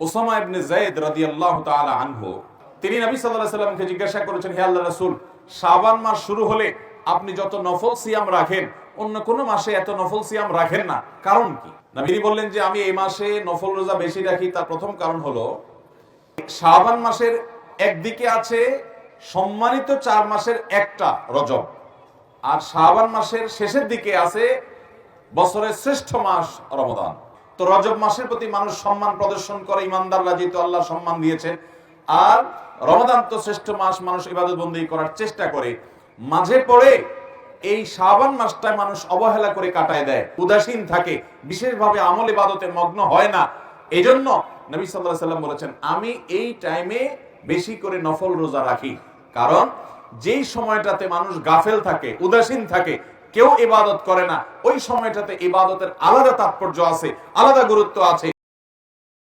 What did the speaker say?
Osama ইবনে যায়েদ রাদিয়াল্লাহু তাআলা আনহু, তিনি নবী সাল্লাল্লাহু আলাইহি জিজ্ঞাসা করেছেন, হে আল্লাহর রাসূল, শাবান মাস শুরু হলে আপনি যত নফল সিয়াম রাখেন, অন্য কোন মাসে এত নফল সিয়াম রাখেন না। কারণ কি? নবী বললেন যে, আমি এই মাসে নফল রোজা বেশি রাখি, তার প্রথম কারণ হলো, শাবান মাসের একদিকে আছে সম্মানিত চার মাসের একটা রজব, আর শাবান মাসের শেষের দিকে আছে বছরের শ্রেষ্ঠ মাস রমদান তো রজব মাসের প্রতি মানুষ সম্মান প্রদর্শন করে, ইমানদাররা যেহেতু আল্লাহ সম্মান দিয়েছে। আর রমদান তো শ্রেষ্ঠ মাস, মানুষ ইবাদত বন্দী করার চেষ্টা করে। মাঝে পড়ে এই শাবান মাসটায় মানুষ অবহেলা করে কাটায় দেয়, উদাসীন থাকে, বিশেষভাবে আমল ইবাদতে মগ্ন হয় না। এই জন্য নবী সাল্লাহ সাল্লাম বলেছেন, আমি এই টাইমে বেশি করে নফল রোজা রাখি। কারণ যেই সময়টাতে মানুষ গাফেল থাকে, উদাসীন থাকে কেউ ইবাদত করে না। ওই সময়টাতে ইবাদতের আলাদা তাৎপর্য আছে আলাদা গুরুত্ব আছে।